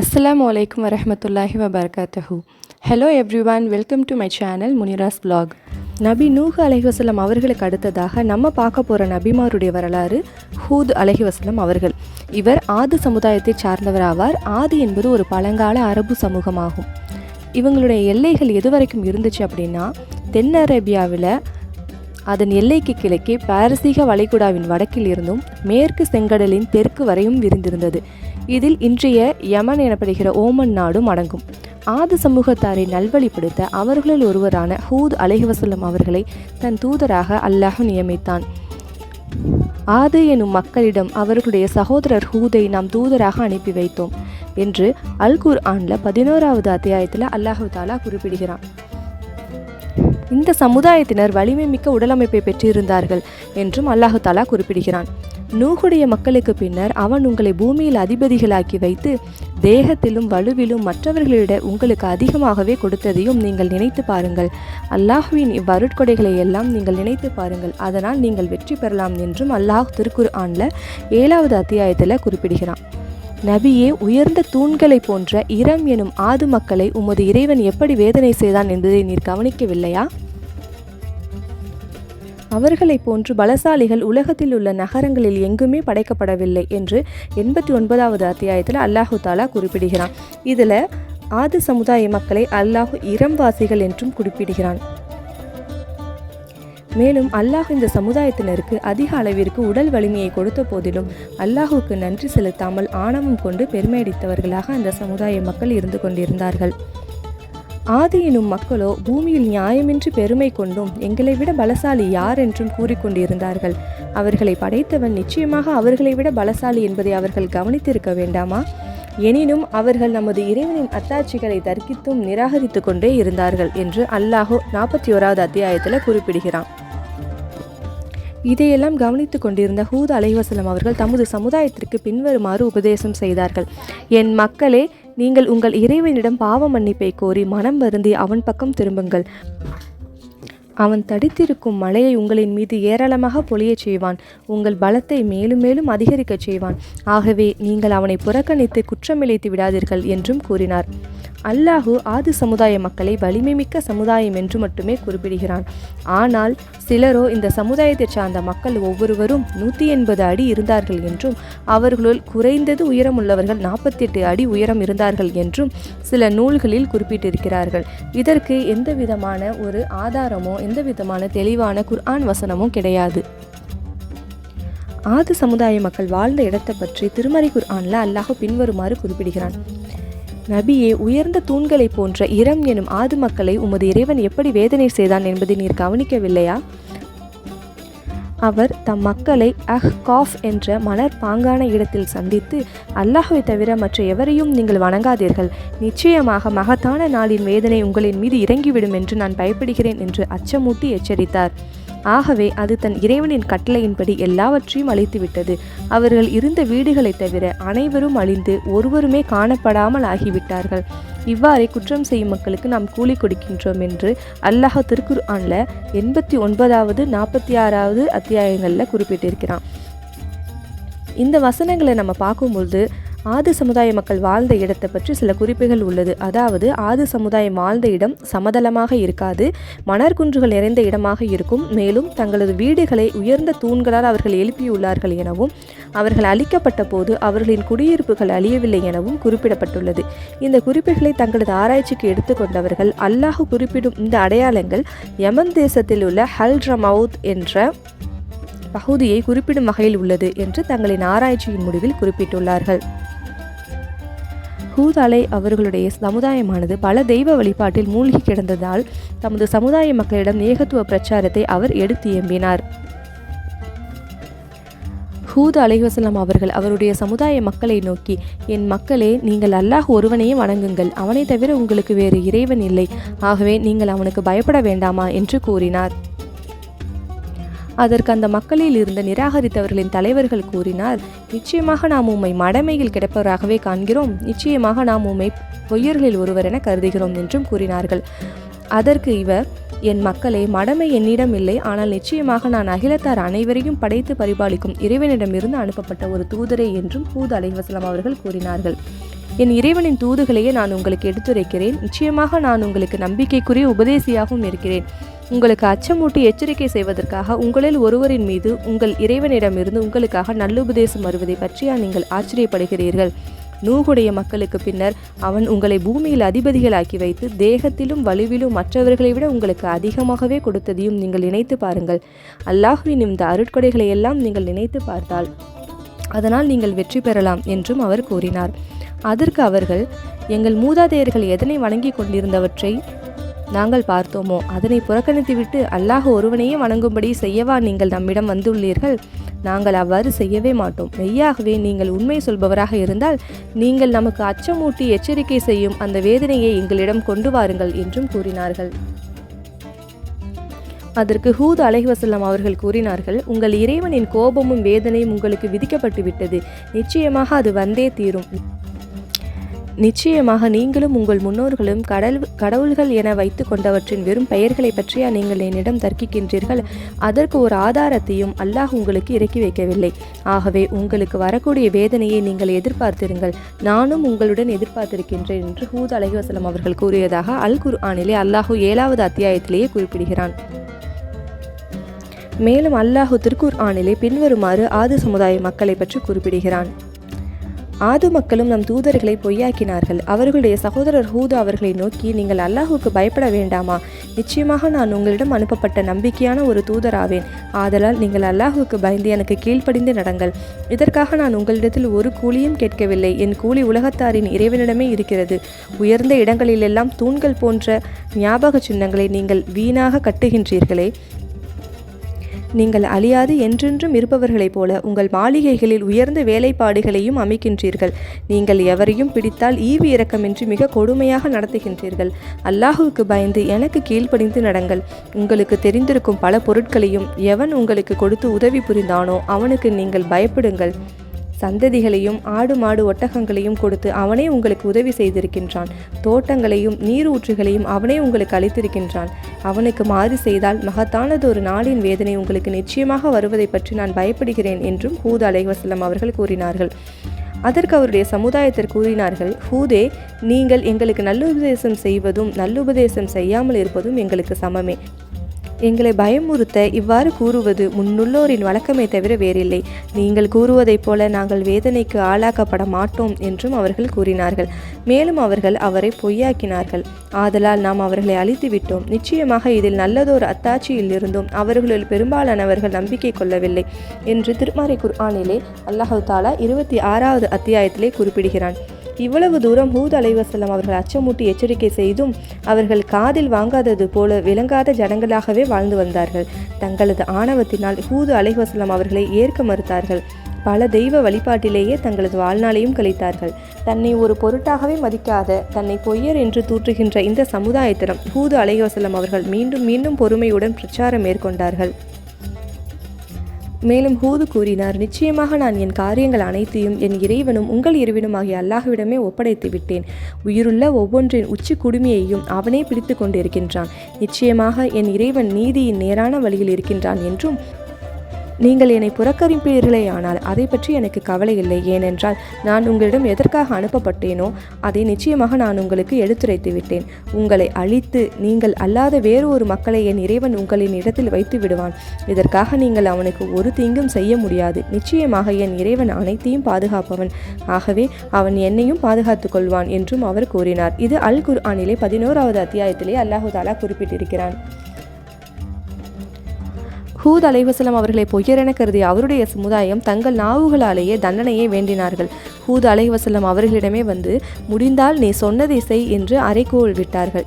அஸ்லாம் அலைக்கும் வரமத்துல்லாஹி வபரகாத்தஹு hello everyone welcome to my channel Munira's blog நபி நூஹ் அலைஹி அவர்களுக்கு அடுத்ததாக நம்ம பார்க்க போகிற நபிமாருடைய வரலாறு ஹூத் அலைஹி அவர்கள். இவர் ஆது சமுதாயத்தை சார்ந்தவர் ஆவார். ஆதி என்பது ஒரு பழங்கால அரபு சமூகமாகும். இவங்களுடைய எல்லைகள் எது வரைக்கும் இருந்துச்சு அப்படின்னா தென் அரேபியாவில் அதன் எல்லைக்கு கிழக்கே பாரசீக வளைகுடாவின் வடக்கில் இருந்தும் மேற்கு செங்கடலின் தெற்கு வரையும் விரிந்திருந்தது. இதில் இன்றைய யமன் எனப்படுகிற ஓமன் நாடும் அடங்கும். ஆது சமூகத்தாரை நல்வழிப்படுத்த அவர்களில் ஒருவரான ஹூத் அலைஹிவசல்லம் அவர்களை தன் தூதராக அல்லாஹ் நியமித்தான். ஆது எனும் மக்களிடம் அவர்களுடைய சகோதரர் ஹூதை நாம் தூதராக அனுப்பி வைத்தோம் என்று அல் குர் ஆனில் பதினோராவது அத்தியாயத்தில் அல்லாஹு தாலா குறிப்பிடுகிறான். இந்த சமுதாயத்தினர் வலிமை மிக்க உடலமைப்பை பெற்றிருந்தார்கள் என்றும் அல்லாஹு தாலா குறிப்பிடுகிறான். நூகுடைய மக்களுக்கு பின்னர் அவன் உங்களை பூமியில் அதிபதிகளாக்கி வைத்து தேகத்திலும் வலுவிலும் மற்றவர்களிட உங்களுக்கு அதிகமாகவே கொடுத்ததையும் நீங்கள் நினைத்து பாருங்கள். அல்லாஹுவின் இவ்வருட்கொடைகளை எல்லாம் நீங்கள் நினைத்து பாருங்கள். அதனால் நீங்கள் வெற்றி பெறலாம் என்றும் அல்லாஹ் திருக்குர் ஆனில் ஏழாவது அத்தியாயத்தில் குறிப்பிடுகிறான். நபியே உயர்ந்த தூண்களைப் போன்ற இரம் எனும் ஆது மக்களை உமது இறைவன் எப்படி வேதனை செய்தான் என்பதை நீர் கவனிக்கவில்லையா? அவர்களைப் போன்று பலசாலிகள் உலகத்தில் உள்ள நகரங்களில் எங்குமே படைக்கப்படவில்லை என்று எண்பத்தி ஒன்பதாவது அத்தியாயத்தில் அல்லாஹு தாலா குறிப்பிடுகிறான். இதில் ஆதி சமுதாய மக்களை அல்லாஹு இரம்வாசிகள் என்றும் குறிப்பிடுகிறான். மேலும் அல்லாஹ் இந்த சமுதாயத்தினருக்கு அதிக அளவிற்கு உடல் வலிமையை கொடுத்த போதிலும் அல்லாஹுக்கு நன்றி செலுத்தாமல் ஆணவம் கொண்டு பெருமையடித்தவர்களாக அந்த சமுதாய மக்கள் இருந்து கொண்டிருந்தார்கள். ஆதி எனும் மக்களோ பூமியில் நியாயமின்றி பெருமை கொண்டும் எங்களை விட பலசாலி யார் என்றும் கூறிக்கொண்டிருந்தார்கள். அவர்களை படைத்தவன் நிச்சயமாக அவர்களை விட பலசாலி என்பதை அவர்கள் கவனித்திருக்க வேண்டாமா? எனினும் அவர்கள் நமது இறைவனின் அத்தாட்சிகளை தர்க்கித்தும் நிராகரித்து கொண்டே இருந்தார்கள் என்று அல்லாஹோ நாற்பத்தி ஓராவது அத்தியாயத்தில் குறிப்பிடுகிறான். இதையெல்லாம் கவனித்து கொண்டிருந்த ஹூத் அலைவசலம் அவர்கள் தமது சமுதாயத்திற்கு பின்வருமாறு உபதேசம் செய்தார்கள். என் மக்களே நீங்கள் உங்கள் இறைவனிடம் பாவ மன்னிப்பை கோரி மனம் வருந்தி அவன் பக்கம் திரும்புங்கள். அவன் தடித்திருக்கும் மலையை உங்களின் மீது ஏராளமாக பொழியச் செய்வான். உங்கள் பலத்தை மேலும் மேலும் அதிகரிக்கச் செய்வான். ஆகவே நீங்கள் அவனை புறக்கணித்து குற்றமிழைத்து விடாதீர்கள் என்றும் கூறினார். அல்லாஹு ஆதி சமுதாய மக்களை வலிமை மிக்க சமுதாயம் என்று மட்டுமே குறிப்பிடுகிறான். ஆனால் சிலரோ இந்த சமுதாயத்தைச் சார்ந்த மக்கள் ஒவ்வொருவரும் நூற்றி எண்பது அடி இருந்தார்கள் என்றும் அவர்களுள் குறைந்தது உயரமுள்ளவர்கள் நாற்பத்தெட்டு அடி உயரம் இருந்தார்கள் என்றும் சில நூல்களில் குறிப்பிட்டிருக்கிறார்கள். இதற்கு எந்த விதமான ஒரு ஆதாரமோ எந்த விதமான தெளிவான குர்ஆன் வசனமோ கிடையாது. ஆது சமுதாய மக்கள் வாழ்ந்த இடத்தை பற்றி திருமறை குர்ஆனில் அல்லாஹ் பின்வருமாறு குறிப்பிடுகிறான். நபியே உயர்ந்த தூண்களைப் போன்ற இரம் எனும் ஆது மக்களை உமது இறைவன் எப்படி வேதனை செய்தான் என்பதை நீர் கவனிக்கவில்லையா? அவர் தம் மக்களை அஹ் காஃப் என்ற மலர் பாங்கான இடத்தில் சந்தித்து அல்லாஹுவை தவிர மற்ற எவரையும் நீங்கள் வணங்காதீர்கள். நிச்சயமாக மகத்தான நாளின் வேதனை உங்களின் மீது இறங்கிவிடும் என்று நான் பயப்படுகிறேன் என்று அச்சமூட்டி எச்சரித்தார். ஆகவே அது தன் இறைவனின் கட்டளையின்படி எல்லாவற்றையும் அழித்துவிட்டது. அவர்கள் இருந்த வீடுகளைத் தவிர அனைவரும் அழிந்து ஒருவருமே காணப்படாமல் ஆகிவிட்டார்கள். இவ்வாறே குற்றம் செய்யும் மக்களுக்கு நாம் கூலி கொடுக்கின்றோம் என்று அல்லாஹ் திருக்குர் ஆன்ல எண்பத்தி ஒன்பதாவது நாற்பத்தி ஆறாவது அத்தியாயங்களில் குறிப்பிட்டிருக்கிறான். இந்த வசனங்களை நம்ம பார்க்கும்பொழுது ஆதி சமுதாய மக்கள் வாழ்ந்த இடத்தை பற்றி சில குறிப்புகள் உள்ளது. அதாவது ஆதி சமுதாயம் வாழ்ந்த இடம் சமதளமாக இருக்காது மணற்குன்றுகள் நிறைந்த இடமாக இருக்கும். மேலும் தங்களது வீடுகளை உயர்ந்த தூண்களால் அவர்கள் எழுப்பியுள்ளார்கள் எனவும் அவர்கள் அழிக்கப்பட்ட போது அவர்களின் குடியிருப்புகள் அழியவில்லை எனவும் குறிப்பிடப்பட்டுள்ளது. இந்த குறிப்புகளை தங்களது ஆராய்ச்சிக்கு எடுத்துக்கொண்டவர்கள் அல்லாஹ் குறிப்பிடும் இந்த அடையாளங்கள் யமன் தேசத்தில் உள்ள ஹல்ட்ரமவுத் என்ற பகுதியை குறிப்பிடும் வகையில் உள்ளது என்று தங்களின் ஆராய்ச்சியின் முடிவில் குறிப்பிட்டுள்ளார்கள். ஹூதாலை அவர்களுடைய சமுதாயமானது பல தெய்வ வழிபாட்டில் மூழ்கி கிடந்ததால் தமது சமுதாய மக்களிடம் ஏகத்துவ பிரச்சாரத்தை அவர் எடுத்து எம்பினார் ஹூத் அலைவசலம் அவர்கள் அவருடைய சமுதாய மக்களை நோக்கி என் மக்களே நீங்கள் அல்லாஹ் ஒருவனையே வணங்குங்கள். அவனை தவிர உங்களுக்கு வேறு இறைவன் இல்லை. ஆகவே நீங்கள் அவனுக்கு பயப்பட வேண்டாமா? என்று கூறினார். அதற்கு அந்த மக்களில் இருந்து நிராகரித்தவர்களின் தலைவர்கள் கூறினார் நிச்சயமாக நாம் உம்மை மடமையில் கிடப்பவராகவே காண்கிறோம். நிச்சயமாக நாம் உம்மை பொய்யர்களில் ஒருவர் என கருதுகிறோம் என்றும் கூறினார்கள். அதற்கு இவர் என் மக்களே மடமை என்னிடம் இல்லை. ஆனால் நிச்சயமாக நான் அகிலத்தார் அனைவரையும் படைத்து பரிபாலிக்கும் இறைவனிடமிருந்து அனுப்பப்பட்ட ஒரு தூதரே என்றும் பூது அலைவசலம் அவர்கள் கூறினார்கள். என் இறைவனின் தூதுகளையே நான் உங்களுக்கு எடுத்துரைக்கிறேன். நிச்சயமாக நான் உங்களுக்கு நம்பிக்கைக்குரிய உபதேசியாகவும் இருக்கிறேன். உங்களுக்கு அச்சமூட்டி எச்சரிக்கை செய்வதற்காக உங்களில் ஒருவரின் மீது உங்கள் இறைவனிடமிருந்து உங்களுக்காக நல்லுபதேசம் வருவதை பற்றியா நீங்கள் ஆச்சரியப்படுகிறீர்கள். நூகுடைய மக்களுக்கு பின்னர் அவன் உங்களை பூமியில் அதிபதிகளாக்கி வைத்து தேகத்திலும் வலுவிலும் மற்றவர்களை விட உங்களுக்கு அதிகமாகவே கொடுத்ததையும் நீங்கள் நினைத்து பாருங்கள். அல்லாஹுவின் இந்த அருட்கொடைகளை எல்லாம் நீங்கள் நினைத்து பார்த்தால் அதனால் நீங்கள் வெற்றி பெறலாம் என்றும் அவர் கூறினார். அதற்கு அவர்கள் எங்கள் மூதாதையர்கள் எதனை வணங்கி கொண்டிருந்தவற்றை நாங்கள் பார்த்தோமோ? அதனை புறக்கணித்துவிட்டு அல்லாஹ் ஒருவனையே வணங்கும்படி செய்யவா நீங்கள் நம்மிடம் வந்துள்ளீர்கள்? நாங்கள் அவ்வாறு செய்யவே மாட்டோம். மெய்யாகவே நீங்கள் உண்மை சொல்பவராக இருந்தால் நீங்கள் நமக்கு அச்சமூட்டி எச்சரிக்கை செய்யும் அந்த வேதனையை எங்களிடம் கொண்டு வாருங்கள் என்றும் கூறினார்கள். அதற்கு ஹூத் அலைஹசல்லாம் அவர்கள் கூறினார்கள் உங்கள் இறைவனின் கோபமும் வேதனையும் உங்களுக்கு விதிக்கப்பட்டு விட்டது நிச்சயமாக அது வந்தே தீரும். நிச்சயமாக நீங்களும் உங்கள் முன்னோர்களும் கடல் கடவுள்கள் என வைத்து கொண்டவற்றின் வெறும் பெயர்களை பற்றியா நீங்கள் என்னிடம் தர்க்கிக்கின்றீர்கள்? அதற்கு ஒரு ஆதாரத்தையும் அல்லாஹ் உங்களுக்கு இறக்கி வைக்கவில்லை. ஆகவே உங்களுக்கு வரக்கூடிய வேதனையை நீங்கள் எதிர்பார்த்திருங்கள். நானும் உங்களுடன் எதிர்பார்த்திருக்கின்றேன் என்று ஹூத் அலைஹசலம் அவர்கள் கூறியதாக அல் குர் ஆனிலே அல்லாஹூ ஏழாவது அத்தியாயத்திலேயே குறிப்பிடுகிறான். மேலும் அல்லாஹு திருக்குர் ஆனிலே பின்வருமாறு ஆது சமுதாய மக்களை பற்றி குறிப்பிடுகிறான். ஆது மக்களும் நம் தூதர்களை பொய்யாக்கினார்கள். அவர்களுடைய சகோதரர் ஹூது அவர்களை நோக்கி நீங்கள் அல்லாஹுக்கு பயப்பட வேண்டாமா? நிச்சயமாக நான் உங்களிடம் அனுப்பப்பட்ட நம்பிக்கையான ஒரு தூதராவேன். ஆதலால் நீங்கள் அல்லாஹுக்கு பயந்து எனக்கு கீழ்ப்படிந்து நடங்கள். இதற்காக நான் உங்களிடத்தில் ஒரு கூலியும் கேட்கவில்லை. என் கூலி உலகத்தாரின் இறைவனிடமே இருக்கிறது. உயர்ந்த இடங்களிலெல்லாம் தூண்கள் போன்ற ஞாபக சின்னங்களை நீங்கள் வீணாக கட்டுகின்றீர்களே. நீங்கள் அழியாது என்றென்றும் இருப்பவர்களைப் போல உங்கள் மாளிகைகளில் உயர்ந்த வேலைப்பாடுகளையும் அமைக்கின்றீர்கள். நீங்கள் எவரையும் பிடித்தால் ஈவு இரக்கமின்றி மிக கொடுமையாக நடத்துகின்றீர்கள். அல்லாஹுவுக்கு பயந்து எனக்கு கீழ்ப்படிந்து நடங்கள். உங்களுக்கு தெரிந்திருக்கும் பல பொருட்களையும் எவன் உங்களுக்கு கொடுத்து உதவி புரிந்தானோ அவனுக்கு நீங்கள் பயப்படுங்கள். சந்ததிகளையும் ஆடு மாடு ஒட்டகங்களையும் கொடுத்து அவனே உங்களுக்கு உதவி செய்திருக்கின்றான். தோட்டங்களையும் நீரூற்றுகளையும் அவனே உங்களுக்கு அளித்திருக்கின்றான். அவனுக்கு மாறு செய்தால் மகத்தானது ஒரு நாளின் வேதனை உங்களுக்கு நிச்சயமாக வருவதை பற்றி நான் பயப்படுகிறேன் என்றும் ஹூத் அலைவசலம் அவர்கள் கூறினார்கள். அதற்கு அவருடைய சமுதாயத்திற்கு கூறினார்கள் ஹூதே நீங்கள் எங்களுக்கு நல்லுபதேசம் செய்வதும் நல்லுபதேசம் செய்யாமல் இருப்பதும் எங்களுக்கு சமமே. எங்களை பயமுறுத்த இவ்வாறு கூறுவது முன்னுள்ளோரின் வழக்கமே தவிர வேறில்லை. நீங்கள் கூறுவதைப் போல நாங்கள் வேதனைக்கு ஆளாக்கப்பட மாட்டோம் என்றும் அவர்கள் கூறினார்கள். மேலும் அவர்கள் அவரை பொய்யாக்கினார்கள். ஆதலால் நாம் அவர்களை அழித்து விட்டோம் நிச்சயமாக இதில் நல்லதொரு அத்தாட்சியில் இருந்தும் அவர்களில் பெரும்பாலானவர்கள் நம்பிக்கை கொள்ளவில்லை என்று திருமறை குர்ஆனிலே அல்லாஹு தாலா இருபத்தி ஆறாவது அத்தியாயத்திலே குறிப்பிடுகிறான். இவ்வளவு தூரம் ஹூத் அலைவசல்லம் அவர்கள் அச்சமூட்டி எச்சரிக்கை செய்தும் அவர்கள் காதில் வாங்காதது போல விளங்காத ஜனங்களாகவே வாழ்ந்து வந்தார்கள். தங்களது ஆணவத்தினால் ஹூது அலைவசல்லம் அவர்களை ஏற்க மறுத்தார்கள். பல தெய்வ வழிபாட்டிலேயே தங்களது வாழ்நாளையும் கழித்தார்கள். தன்னை ஒரு பொருட்டாகவே மதிக்காத தன்னை பொய்யர் என்று தூற்றுகின்ற இந்த சமுதாயத்திடம் ஹூது அலைவசல்லம் அவர்கள் மீண்டும் மீண்டும் பொறுமையுடன் பிரச்சாரம் மேற்கொண்டார்கள். மேலும் ஹூது கூறினார் நிச்சயமாக நான் என் காரியங்கள் அனைத்தையும் என் இறைவனும் உங்கள் இறைவனும் ஆகிய அல்லாஹ்விடமே ஒப்படைத்து விட்டேன். உயிருள்ள ஒவ்வொன்றின் உச்சி குடுமையையும் அவனே பிடித்து கொண்டிருக்கின்றான். நிச்சயமாக என் இறைவன் நீதியின் நேரான வழியில் இருக்கின்றான் என்றும் நீங்கள் என்னை புறக்கணிப்பீர்களே ஆனால் அதை பற்றி எனக்கு கவலை இல்லை. ஏனென்றால் நான் உங்களிடம் எதற்காக அனுப்பப்பட்டேனோ அதை நிச்சயமாக நான் உங்களுக்கு எடுத்துரைத்து விட்டேன். உங்களை அழித்து நீங்கள் அல்லாத வேறு ஒரு மக்களை என் இறைவன் உங்களின் இடத்தில் வைத்து விடுவான். இதற்காக நீங்கள் அவனுக்கு ஒரு தீங்கும் செய்ய முடியாது. நிச்சயமாக என் இறைவன் அனைத்தையும் பாதுகாப்பவன். ஆகவே அவன் என்னையும் பாதுகாத்துக் கொள்வான் என்றும் அவர் கூறினார். இது அல் குர் ஆனிலே பதினோராவது அத்தியாயத்திலே அல்லாஹு தாலா குறிப்பிட்டிருக்கிறான். ஹூத் அலைவசலம் அவர்களை பொய்யரென கருதிய அவருடைய சமுதாயம் தங்கள் நாவுகளாலேயே தண்டனையை வேண்டினார்கள். ஹூத் அலைவசலம் அவர்களிடமே வந்து முடிந்தால் நீ சொன்னதை செய் என்று அரைக்கோள் விட்டார்கள்.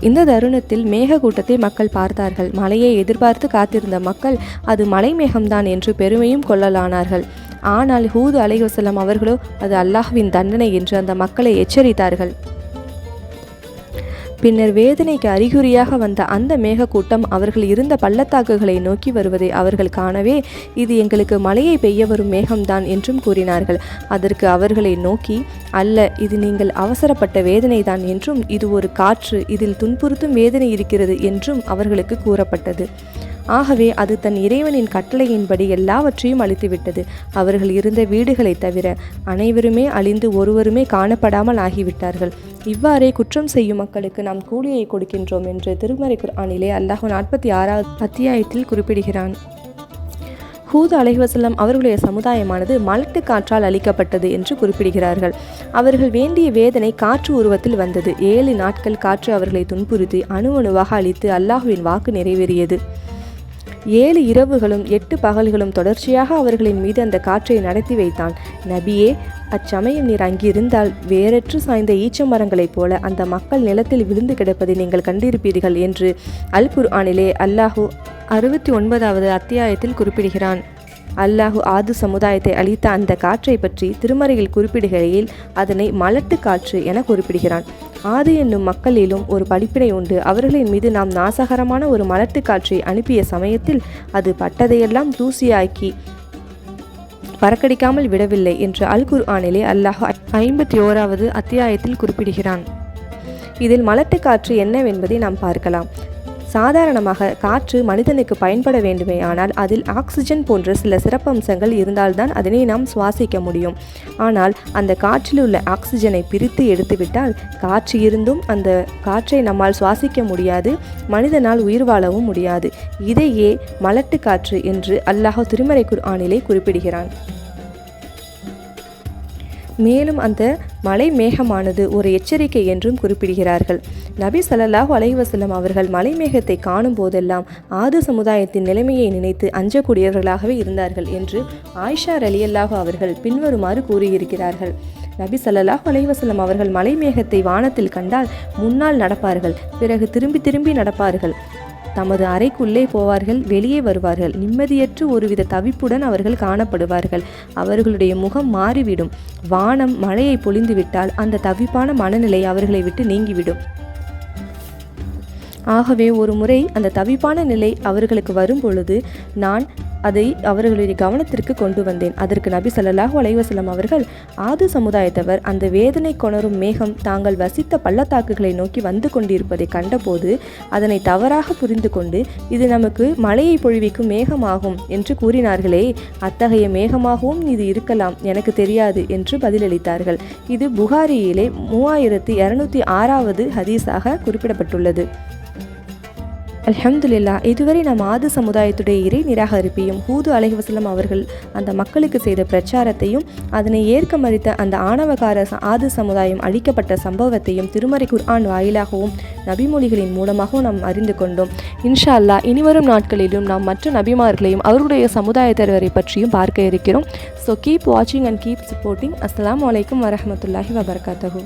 இந்த தருணத்தில் மேகக்கூட்டத்தை மக்கள் பார்த்தார்கள். மழையை எதிர்பார்த்து காத்திருந்த மக்கள் அது மலை மேகம்தான் என்று பெருமையும் கொள்ளலானார்கள். ஆனால் ஹூது அலைவசலம் அவர்களோ அது அல்லாஹ்வின் தண்டனை என்று அந்த மக்களை எச்சரித்தார்கள். பின்னர் வேதனைக்கு அறிகுறியாக வந்த அந்த மேகக்கூட்டம் அவர்கள் இருந்த பள்ளத்தாக்குகளை நோக்கி வருவதை அவர்கள் காணவே இது எங்களுக்கு மழையை பெய்ய வரும் மேகம்தான் என்றும் கூறினார்கள். அதற்கு அவர்களை நோக்கி அல்ல இது நீங்கள் அவசரப்பட்ட வேதனைதான் என்றும் இது ஒரு காற்று இதில் துன்புறுத்தும் வேதனை இருக்கிறது என்றும் அவர்களுக்கு கூறப்பட்டது. ஆகவே அது தன் இறைவனின் கட்டளையின்படி எல்லாவற்றையும் அழித்துவிட்டது. அவர்கள் இருந்த வீடுகளை தவிர அனைவருமே அழிந்து ஒருவருமே காணப்படாமல் ஆகிவிட்டார்கள். இவ்வாறே குற்றம் செய்யும் மக்களுக்கு நாம் கூலியை கொடுக்கின்றோம் என்று திருமறை குர்ஆனிலே அல்லாஹ் நாற்பத்தி ஆறாவது அத்தியாயத்தில் குறிப்பிடுகிறான். ஹூத் அலைவசல்லம் அவர்களுடைய சமுதாயமானது மலட்டு காற்றால் அளிக்கப்பட்டது என்று குறிப்பிடுகிறார்கள். அவர்கள் வேண்டிய வேதனை காற்று உருவத்தில் வந்தது. ஏழு நாட்கள் காற்று அவர்களை துன்புறுத்தி அணு அணுவாக அளித்து அல்லாஹுவின் வாக்கு நிறைவேறியது. ஏழு இரவுகளும் எட்டு பகல்களும் தொடர்ச்சியாக அவர்களின் மீது அந்த காற்றை நடத்தி வைத்தான். நபியே அச்சமயம் நீர் அங்கிருந்தால் வேறற்று சாய்ந்த ஈச்ச மரங்களைப் போல அந்த மக்கள் நிலத்தில் விழுந்து கிடப்பதை நீங்கள் கண்டிருப்பீர்கள் என்று அல் குர்ஆனிலே அல்லாஹு அறுபத்தி ஒன்பதாவது அத்தியாயத்தில் குறிப்பிடுகிறான். அல்லாஹு ஆது சமுதாயத்தை அளித்த அந்த காற்றை பற்றி திருமறையில் குறிப்பிடுகையில் அதனை மலட்டு காற்று என குறிப்பிடுகிறான். ஆது என்னும் மக்களிலும் ஒரு படிப்பினை உண்டு. அவர்களின் மீது நாம் நாசகரமான ஒரு மலட்டு காற்றை அனுப்பிய சமயத்தில் அது பட்டதையெல்லாம் தூசியாக்கி பறக்கடிக்காமல் விடவில்லை என்று அல் குர் ஆனிலே அல்லாஹ் ஐம்பத்தி ஓராவது அத்தியாயத்தில் குறிப்பிடுகிறான். இதில் மலட்டு காற்று என்னவென்பதை நாம் பார்க்கலாம். சாதாரணமாக காற்று மனிதனுக்கு பயன்பட வேண்டுமே ஆனால் அதில் ஆக்சிஜன் போன்ற சில சிறப்பம்சங்கள் இருந்தால்தான் அதனை நாம் சுவாசிக்க முடியும். ஆனால் அந்த காற்றில் உள்ள ஆக்சிஜனை பிரித்து எடுத்துவிட்டால் காற்று இருந்தும் அந்த காற்றை நம்மால் சுவாசிக்க முடியாது மனிதனால் உயிர் வாழவும் முடியாது. இதையே மலட்டு காற்று என்று அல்லாஹ் திருமறை குர்ஆனிலே குறிப்பிடுகிறான். மேலும் அந்த மலை மேகமானது ஒரு எச்சரிக்கை என்றும் குறிப்பிடுகிறார்கள். நபி சல்லாஹூ அலைவசல்லம் அவர்கள் மலை மேகத்தை காணும் போதெல்லாம் ஆது சமுதாயத்தின் நிலைமையை நினைத்து அஞ்சக்கூடியவர்களாகவே இருந்தார்கள் என்று ஆயிஷா ரலியல்லாஹு அவர்கள் பின்வருமாறு கூறியிருக்கிறார்கள். நபி சல்லாஹ் அலைஹி அவர்கள் மலை மேகத்தை வானத்தில் கண்டால் முன்னால் நடப்பார்கள் பிறகு திரும்பி திரும்பி நடப்பார்கள். தமது அறைக்குள்ளே போவார்கள் வெளியே வருவார்கள். நிம்மதியற்று ஒருவித தவிப்புடன் அவர்கள் காணப்படுவார்கள். அவர்களுடைய முகம் மாறிவிடும். வானம் மழையை பொழிந்துவிட்டால் அந்த தவிப்பான மனநிலை அவர்களை விட்டு நீங்கிவிடும். ஆகவே ஒரு முறை அந்த தவிப்பான நிலை அவர்களுக்கு வரும் பொழுது நான் அதை அவர்களுடைய கவனத்திற்கு கொண்டு வந்தேன். அதற்கு நபி ஸல்லல்லாஹு அலைவசலம் அவர்கள் ஆது சமுதாயத்தவர் அந்த வேதனை கொணரும் மேகம் தாங்கள் வசித்த பள்ளத்தாக்குகளை நோக்கி வந்து கொண்டிருப்பதை கண்டபோது அதனை தவறாக புரிந்து கொண்டு இது நமக்கு மழையை பொழிவிக்கும் மேகமாகும் என்று கூறினார்களே அத்தகைய மேகமாகவும் இது இருக்கலாம் எனக்கு தெரியாது என்று பதிலளித்தார்கள். இது புகாரியிலே மூவாயிரத்தி இரநூத்தி ஆறாவது ஹதீஸாக குறிப்பிடப்பட்டுள்ளது. அல்ஹம்துல்லா இதுவரை நம் ஆது சமுதாயத்துடைய இறை நிராகரிப்பையும் ஹூது அலைவசலம் அவர்கள் அந்த மக்களுக்கு செய்த பிரச்சாரத்தையும் அதனை ஏற்க மறுத்த அந்த ஆணவகார ஆது சமுதாயம் அழிக்கப்பட்ட சம்பவத்தையும் திருமறை குர்ஆன் வாயிலாகவும் நபிமொழிகளின் மூலமாகவும் நாம் அறிந்து கொண்டோம். இன்ஷா அல்லாஹ் இனிவரும் நாட்களிலும் நாம் மற்ற நபிமார்களையும் அவர்களுடைய சமுதாயத்தவரை பற்றியும் பார்க்க இருக்கிறோம். ஸோ கீப் வாட்சிங் அண்ட் கீப் சப்போர்ட்டிங் அஸ்லாம் அலைக்கும் வரமத்துல்லாஹி வபரகாத்தஹூ.